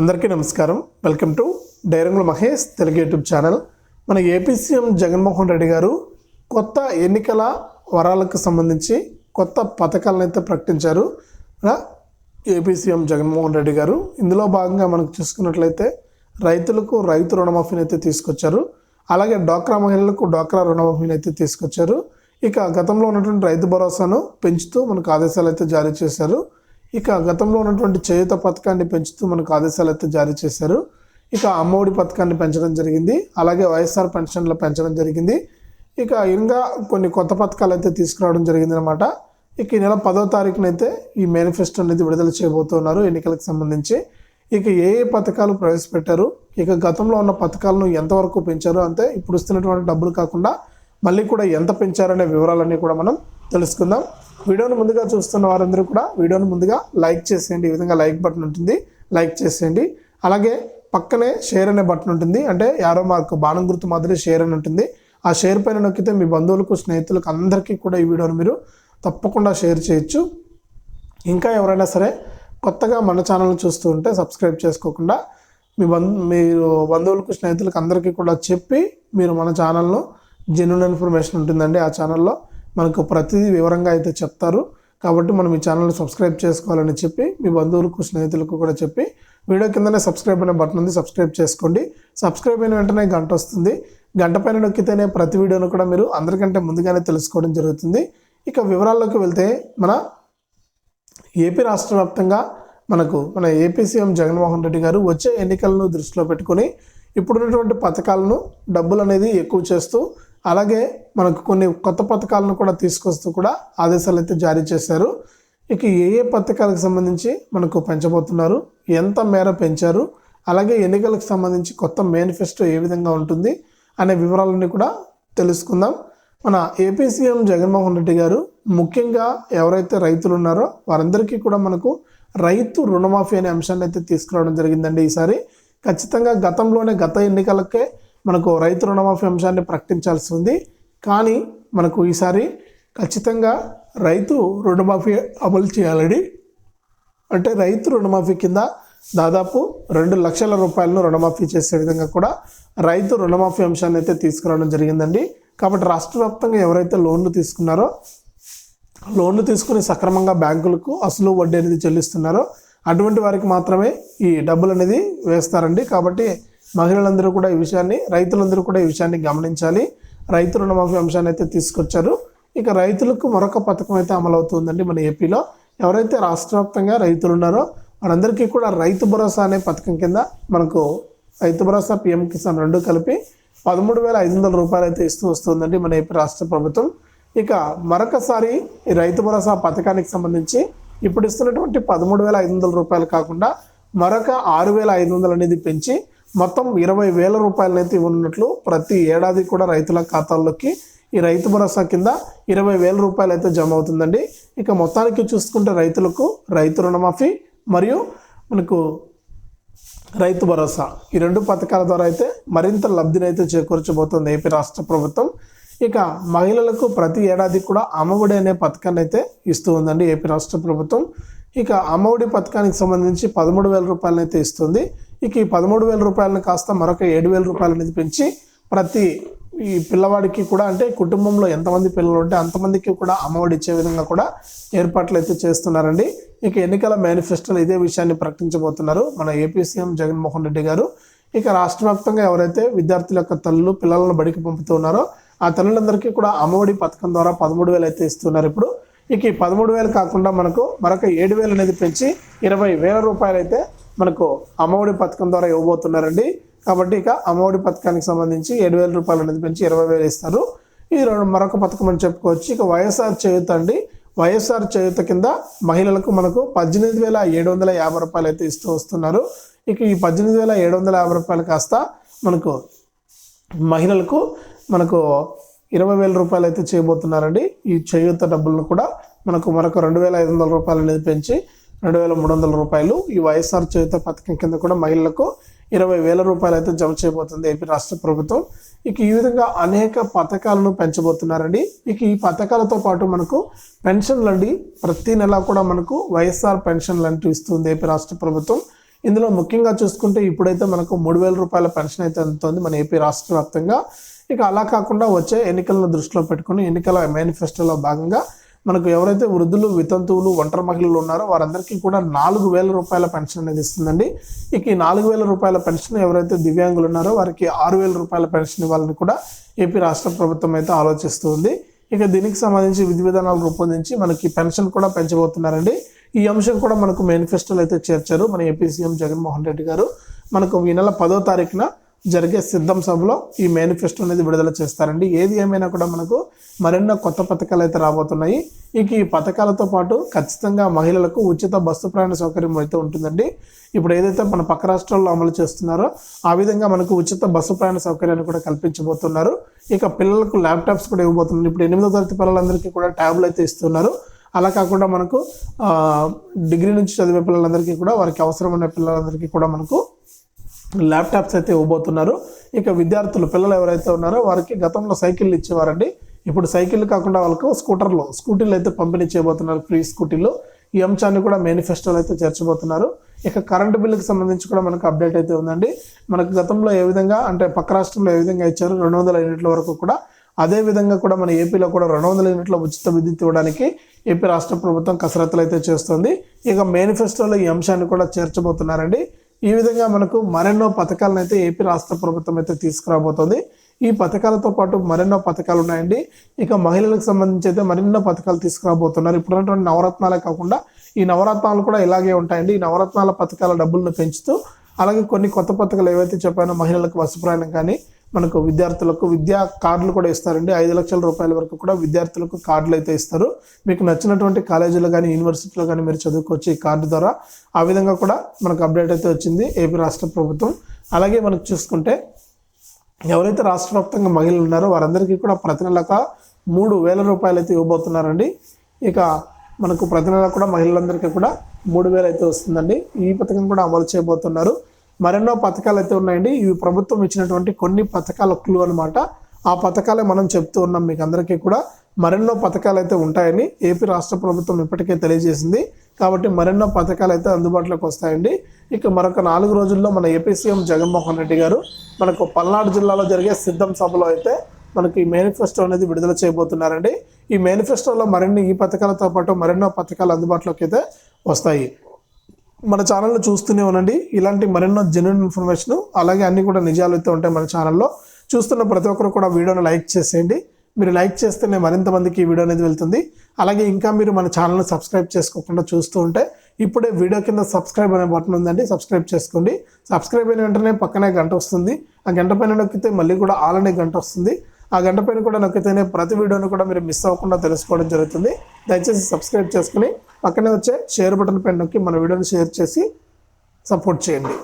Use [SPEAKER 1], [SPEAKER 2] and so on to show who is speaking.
[SPEAKER 1] అందరికీ నమస్కారం. Welcome to డైరంగుల మహేష్ తెలుగు యూట్యూబ్ ఛానల్. మన ఏపీ సీఎం జగన్మోహన్ రెడ్డి గారు కొత్త ఎన్నికల వరాలకు సంబంధించి కొత్త పథకాలను అయితే ప్రకటించారు. AP CM AP CM Jaganmohan Reddy గారు. ఇందులో భాగంగా మనకు చూసుకున్నట్లయితే రైతులకు రైతు రుణమాఫీని అయితే తీసుకొచ్చారు. అలాగే డ్వాక్రా మహిళలకు డ్వాక్రా రుణమాఫీని అయితే తీసుకొచ్చారు. ఇక గతంలో ఉన్నటువంటి రైతు భరోసాను పెంచుతూ మనకు ఆదేశాలు అయితే జారీ చేశారు. ఇక గతంలో ఉన్నటువంటి చేయుత పథకాన్ని పెంచుతూ మనకు ఆదేశాలు అయితే జారీ చేశారు. ఇక అమ్మఒడి పథకాన్ని పెంచడం జరిగింది. అలాగే వైఎస్ఆర్ పెన్షన్లు పెంచడం జరిగింది. ఇక ఇంకా కొన్ని కొత్త పథకాలు అయితే తీసుకురావడం జరిగింది అనమాట ఇక ఈ నెల పదో తారీఖున అయితే ఈ మేనిఫెస్టో అనేది విడుదల చేయబోతున్నారు ఎన్నికలకు సంబంధించి. ఇక ఏ ఏ పథకాలు ప్రవేశపెట్టారు? ఇక గతంలో ఉన్న పథకాలను ఎంతవరకు పెంచారు? అంటే ఇప్పుడు ఇస్తున్నటువంటి డబ్బులు కాకుండా మళ్ళీ కూడా ఎంత పెంచారనే వివరాలన్నీ కూడా మనం తెలుసుకుందాం. వీడియోను ముందుగా చూస్తున్న వారందరూ కూడా వీడియోను ముందుగా లైక్ చేసేయండి. ఈ విధంగా లైక్ బటన్ ఉంటుంది. లైక్ చేసేయండి. అలాగే పక్కనే షేర్ అనే బటన్ ఉంటుంది. అంటే యారో మార్క్ బాణం గుర్తు మాదిరి షేర్ అని ఉంటుంది. ఆ షేర్ పైన నొక్కితే మీ బంధువులకు స్నేహితులకు అందరికీ కూడా ఈ వీడియోను మీరు తప్పకుండా షేర్ చేయొచ్చు. ఇంకా ఎవరైనా సరే కొత్తగా మన ఛానల్ చూస్తూ ఉంటే సబ్స్క్రైబ్ చేసుకోకుండా మీ బంధు మీరు బంధువులకు స్నేహితులకు అందరికీ కూడా చెప్పి మీరు మన ఛానల్ను జెన్యున్ ఇన్ఫర్మేషన్ ఉంటుందండి ఆ ఛానల్లో. మనకు ప్రతిదీ వివరంగా అయితే చెప్తారు. కాబట్టి మనం ఈ ఛానల్ని సబ్స్క్రైబ్ చేసుకోవాలని చెప్పి మీ బంధువులకు స్నేహితులకు కూడా చెప్పి వీడియో కిందనే సబ్స్క్రైబ్ అనే బటన్ ఉంది సబ్స్క్రైబ్ చేసుకోండి. సబ్స్క్రైబ్ అయిన వెంటనే గంట వస్తుంది. గంట పైన నొక్కితేనే ప్రతి వీడియోను కూడా మీరు అందరికంటే ముందుగానే తెలుసుకోవడం జరుగుతుంది. ఇక వివరాల్లోకి వెళ్తే మన ఏపీ రాష్ట్ర వ్యాప్తంగా మనకు మన ఏపీ సీఎం జగన్మోహన్ రెడ్డి గారు వచ్చే ఎన్నికలను దృష్టిలో పెట్టుకొని ఇప్పుడున్నటువంటి పథకాలను డబ్బులు అనేది ఎక్కువ చేస్తూ అలాగే మనకు కొన్ని కొత్త పథకాలను కూడా తీసుకొస్తూ కూడా ఆదేశాలు అయితే జారీ చేశారు. ఇక ఏ ఏ పథకాలకు సంబంధించి మనకు పెంచబోతున్నారు ఎంత మేర పెంచారు అలాగే ఎన్నికలకు సంబంధించి కొత్త మేనిఫెస్టో ఏ విధంగా ఉంటుంది అనే వివరాలన్నీ కూడా తెలుసుకుందాం. మన ఏపీ సీఎం జగన్మోహన్ రెడ్డి గారు ముఖ్యంగా ఎవరైతే రైతులు ఉన్నారో వారందరికీ కూడా మనకు రైతు రుణమాఫీ అనే అంశాన్ని అయితే తీసుకురావడం జరిగిందండి ఈసారి. ఖచ్చితంగా గతంలోనే గత ఎన్నికలకే మనకు రైతు రుణమాఫీ అంశాన్ని ప్రకటించాల్సి ఉంది. కానీ మనకు ఈసారి ఖచ్చితంగా రైతు రుణమాఫీ అమలు చేయాలని అంటే రైతు రుణమాఫీ కింద దాదాపు రెండు లక్షల రూపాయలను రుణమాఫీ చేసే విధంగా కూడా రైతు రుణమాఫీ అంశాన్ని అయితే తీసుకురావడం జరిగిందండి. కాబట్టి రాష్ట్ర వ్యాప్తంగా ఎవరైతే లోన్లు తీసుకున్నారో లోన్లు తీసుకుని సక్రమంగా బ్యాంకులకు అసలు వడ్డీ అనేది చెల్లిస్తున్నారో అటువంటి వారికి మాత్రమే ఈ డబ్బులు అనేది వేస్తారండి. కాబట్టి మహిళలందరూ కూడా ఈ విషయాన్ని రైతులందరూ కూడా ఈ విషయాన్ని గమనించాలి. రైతు రుణమాఫీ అంశాన్ని అయితే తీసుకొచ్చారు. ఇక రైతులకు మరొక పథకం అయితే అమలవుతుందండి మన ఏపీలో. ఎవరైతే రాష్ట్ర వ్యాప్తంగా రైతులు ఉన్నారో వారందరికీ కూడా రైతు భరోసా అనే పథకం కింద మనకు రైతు భరోసా పిఎం కిసాన్ రెండు కలిపి పదమూడు వేల ఐదు వందల రూపాయలు అయితే ఇస్తూ వస్తుందండి మన ఏపీ రాష్ట్ర ప్రభుత్వం. ఇక మరొకసారి ఈ రైతు భరోసా పథకానికి సంబంధించి ఇప్పుడు ఇస్తున్నటువంటి పదమూడు వేల ఐదు వందల రూపాయలు కాకుండా మరొక ఆరు వేల ఐదు వందలు అనేది పెంచి మొత్తం ఇరవై వేల రూపాయలనైతే ఇవ్వనున్నట్లు ప్రతి ఏడాది కూడా రైతుల ఖాతాల్లోకి ఈ రైతు భరోసా కింద ఇరవై వేల రూపాయలు అయితే జమ అవుతుందండి. ఇక మొత్తానికి చూసుకుంటే రైతులకు రైతు రుణమాఫీ మరియు మనకు రైతు భరోసా ఈ రెండు పథకాల ద్వారా అయితే మరింత లబ్ధిని అయితే చేకూర్చబోతుంది ఏపీ రాష్ట్ర ప్రభుత్వం. ఇక మహిళలకు ప్రతి ఏడాది కూడా అమ్మఒడి అనే పథకాన్ని అయితే ఇస్తూ ఉందండి ఏపీ రాష్ట్ర ప్రభుత్వం. ఇక అమ్మఒడి పథకానికి సంబంధించి పదమూడు వేల రూపాయలనైతే ఇస్తుంది. ఇక ఈ పదమూడు వేల రూపాయలను కాస్త మరొక ఏడు వేల రూపాయలు అనేది పెంచి ప్రతి ఈ పిల్లవాడికి కూడా అంటే కుటుంబంలో ఎంతమంది పిల్లలు ఉంటే అంతమందికి కూడా అమ్మఒడి ఇచ్చే విధంగా కూడా ఏర్పాట్లు అయితే చేస్తున్నారండి. ఇక ఎన్నికల మేనిఫెస్టోలో ఇదే విషయాన్ని ప్రకటించబోతున్నారు మన ఏపీ సీఎం జగన్మోహన్ రెడ్డి గారు. ఇక రాష్ట్ర వ్యాప్తంగా ఎవరైతే విద్యార్థుల యొక్క తల్లులు పిల్లలను బడికి పంపుతున్నారో ఆ తల్లులందరికీ కూడా అమ్మఒడి పథకం ద్వారా పదమూడు వేలు అయితే ఇస్తున్నారు ఇప్పుడు. ఇక ఈ పదమూడు వేలు కాకుండా మనకు మరొక ఏడు వేలు అనేది పెంచి ఇరవై వేల రూపాయలు అయితే మనకు అమ్మఒడి పథకం ద్వారా ఇవ్వబోతున్నారండి. కాబట్టి ఇక అమ్మఒడి పథకానికి సంబంధించి ఏడు వేల రూపాయలు అనేది పెంచి ఇరవై వేలు ఇస్తారు. ఇది రెండు మరొక పథకం అని చెప్పుకోవచ్చు. ఇక వైఎస్ఆర్ చేయూత అండి. వైఎస్ఆర్ చేయూత కింద మహిళలకు మనకు పద్దెనిమిది వేల ఏడు వందల యాభై రూపాయలు అయితే ఇస్తూ వస్తున్నారు. ఇక ఈ పద్దెనిమిది వేల ఏడు వందల యాభై రూపాయలు కాస్త మనకు మహిళలకు మనకు ఇరవై వేల రూపాయలు అయితే చేయబోతున్నారండి. ఈ చేయూత డబ్బులను కూడా మనకు మరొక రెండు వేల ఐదు వందల రూపాయలు అనేది పెంచి రెండు వేల మూడు వందల రూపాయలు ఈ వైఎస్ఆర్ చేత పథకం కింద కూడా మహిళలకు ఇరవై వేల రూపాయలు అయితే జమ చేయబోతుంది ఏపీ రాష్ట్ర ప్రభుత్వం. ఇక ఈ విధంగా అనేక పథకాలను పెంచబోతున్నారండి. ఇక ఈ పథకాలతో పాటు మనకు పెన్షన్లు అండి. ప్రతి నెల కూడా మనకు వైఎస్ఆర్ పెన్షన్లు అంటూ ఇస్తుంది ఏపీ రాష్ట్ర ప్రభుత్వం. ఇందులో ముఖ్యంగా చూసుకుంటే ఇప్పుడైతే మనకు మూడు వేల రూపాయల పెన్షన్ అయితే అందుతోంది మన ఏపీ రాష్ట్ర వ్యాప్తంగా. ఇక అలా కాకుండా వచ్చే ఎన్నికలను దృష్టిలో పెట్టుకుని ఎన్నికల మేనిఫెస్టోలో భాగంగా మనకు ఎవరైతే వృద్ధులు వితంతువులు ఒంటరి మహిళలు ఉన్నారో వారందరికీ కూడా నాలుగు వేల రూపాయల పెన్షన్ అనేది ఇస్తుందండి. ఇక ఈ నాలుగు వేల రూపాయల పెన్షన్ ఎవరైతే దివ్యాంగులు ఉన్నారో వారికి ఆరు వేల రూపాయల పెన్షన్ ఇవ్వాలని కూడా ఏపీ రాష్ట్ర ప్రభుత్వం అయితే ఆలోచిస్తుంది ఇక దీనికి సంబంధించి విధి విధానాలు రూపొందించి మనకి పెన్షన్ కూడా పెంచబోతున్నారండి. ఈ అంశం కూడా మనకు మేనిఫెస్టోలో అయితే చేర్చారు మన ఏపీ సీఎం జగన్మోహన్ రెడ్డి గారు. మనకు ఈ నెల పదో తారీఖున జరిగే సిద్ధం సభలో ఈ మేనిఫెస్టో అనేది విడుదల చేస్తారండి. ఏది ఏమైనా కూడా మనకు మరెన్నో కొత్త పథకాలు అయితే రాబోతున్నాయి. ఇక ఈ పథకాలతో పాటు ఖచ్చితంగా మహిళలకు ఉచిత బస్సు ప్రయాణ సౌకర్యం అయితే ఉంటుందండి. ఇప్పుడు ఏదైతే మన పక్క రాష్ట్రాల్లో అమలు చేస్తున్నారో ఆ విధంగా మనకు ఉచిత బస్సు ప్రయాణ సౌకర్యాన్ని కూడా కల్పించబోతున్నారు. ఇక పిల్లలకు ల్యాప్టాప్స్ కూడా ఇవ్వబోతున్నారు. ఇప్పుడు ఎనిమిదో తరగతి పిల్లలందరికీ కూడా ట్యాబ్లు అయితే ఇస్తున్నారు. అలా కాకుండా మనకు డిగ్రీ నుంచి చదివే పిల్లలందరికీ కూడా వారికి అవసరమైన పిల్లలందరికీ కూడా మనకు ల్యాప్టాప్స్ అయితే ఇవ్వబోతున్నారు. ఇక విద్యార్థులు పిల్లలు ఎవరైతే ఉన్నారో వారికి గతంలో సైకిళ్ళు ఇచ్చేవారండి. ఇప్పుడు సైకిల్ కాకుండా వాళ్ళకు స్కూటర్లు స్కూటీలు అయితే పంపిణీ చేయబోతున్నారు ఫ్రీ స్కూటీలు. ఈ అంశాన్ని కూడా మేనిఫెస్టోలు అయితే చేర్చబోతున్నారు. ఇక కరెంటు బిల్లుకి సంబంధించి కూడా మనకు అప్డేట్ అయితే ఉందండి. మనకు గతంలో ఏ విధంగా అంటే పక్క రాష్ట్రంలో ఏ విధంగా ఇచ్చారు రెండు వందల యూనిట్ల వరకు కూడా అదే విధంగా కూడా మన ఏపీలో కూడా రెండు వందల యూనిట్ల ఉచిత విద్యుత్ ఇవ్వడానికి ఏపీ రాష్ట్ర ప్రభుత్వం కసరత్తులు అయితే చేస్తుంది. ఇక మేనిఫెస్టోలో ఈ అంశాన్ని కూడా చేర్చబోతున్నారండి. ఈ విధంగా మనకు మరెన్నో పథకాలను అయితే ఏపీ రాష్ట్ర ప్రభుత్వం అయితే తీసుకురాబోతోంది. ఈ పథకాలతో పాటు మరెన్నో పథకాలు ఉన్నాయండి. ఇక మహిళలకు సంబంధించి అయితే మరెన్నో పథకాలు తీసుకురాబోతున్నారు. ఇప్పుడు ఉన్నటువంటి నవరత్నాలే కాకుండా ఈ నవరత్నాలు కూడా ఇలాగే ఉంటాయండి. ఈ నవరత్నాల పథకాల డబ్బులను పెంచుతూ అలాగే కొన్ని కొత్త పథకాలు ఏవైతే చెప్పానో మహిళలకు వస్తు ప్రయాణం కానీ మనకు విద్యార్థులకు విద్యా కార్డులు కూడా ఇస్తారండి. ఐదు లక్షల రూపాయల వరకు కూడా విద్యార్థులకు కార్డులు అయితే ఇస్తారు. మీకు నచ్చినటువంటి కాలేజీలో కానీ యూనివర్సిటీలో కానీ మీరు చదువుకోవచ్చు ఈ కార్డు ద్వారా. ఆ విధంగా కూడా మనకు అప్డేట్ అయితే వచ్చింది ఏపీ రాష్ట్ర ప్రభుత్వం. అలాగే మనకు చూసుకుంటే ఎవరైతే రాష్ట్ర వ్యాప్తంగా మహిళలు ఉన్నారో వారందరికీ కూడా ప్రతి నెలక మూడు వేల రూపాయలు అయితే ఇవ్వబోతున్నారండి. ఇక మనకు ప్రతి నెల కూడా మహిళలందరికీ కూడా మూడు వేలు అయితే వస్తుందండి. ఈ పథకం కూడా అమలు చేయబోతున్నారు. మరెన్నో పథకాలు అయితే ఉన్నాయండి. ఇవి ప్రభుత్వం ఇచ్చినటువంటి కొన్ని పథకాల క్లూ అనమాట ఆ పథకాలే మనం చెప్తూ ఉన్నాం మీకు అందరికీ కూడా. మరెన్నో పథకాలు అయితే ఉంటాయని ఏపీ రాష్ట్ర ప్రభుత్వం ఇప్పటికే తెలియజేసింది. కాబట్టి మరెన్నో పథకాలు అయితే అందుబాటులోకి వస్తాయండి. ఇక మరొక నాలుగు రోజుల్లో మన ఏపీ సీఎం జగన్మోహన్ రెడ్డి గారు మనకు పల్నాడు జిల్లాలో జరిగే సిద్ధం సభలో అయితే మనకి ఈ మేనిఫెస్టో అనేది విడుదల చేయబోతున్నారండి. ఈ మేనిఫెస్టోలో మరిన్ని ఈ పథకాలతో పాటు మరెన్నో పథకాలు అందుబాటులోకి అయితే వస్తాయి. మన ఛానల్లో చూస్తూనే ఉండండి. ఇలాంటి మరెన్నో జెన్యున్ ఇన్ఫర్మేషన్ అలాగే అన్ని కూడా నిజాలు అయితే ఉంటాయి మన ఛానల్లో చూస్తున్న ప్రతి ఒక్కరు కూడా వీడియోని లైక్ చేసేయండి. మీరు లైక్ చేస్తేనే మరింత మందికి ఈ వీడియో అనేది వెళ్తుంది. అలాగే ఇంకా మీరు మన ఛానల్ని సబ్స్క్రైబ్ చేసుకోకుండా చూస్తూ ఉంటే ఇప్పుడే వీడియో కింద సబ్స్క్రైబ్ అనే బటన్ ఉందండి. సబ్స్క్రైబ్ చేసుకోండి. సబ్స్క్రైబ్ అయిన వెంటనే పక్కనే గంట వస్తుంది. ఆ గంట పైన నొక్కితే మళ్ళీ కూడా ఆల్ అనే గంట వస్తుంది. ఆ గంట పైన కూడా నొక్కితేనే ప్రతి వీడియోని కూడా మీరు మిస్ అవ్వకుండా తెలుసుకోవడం జరుగుతుంది. దయచేసి సబ్స్క్రైబ్ చేసుకుని పక్కనే వచ్చే షేర్ బటన్ పైన నొక్కి మన వీడియోని షేర్ చేసి సపోర్ట్ చేయండి.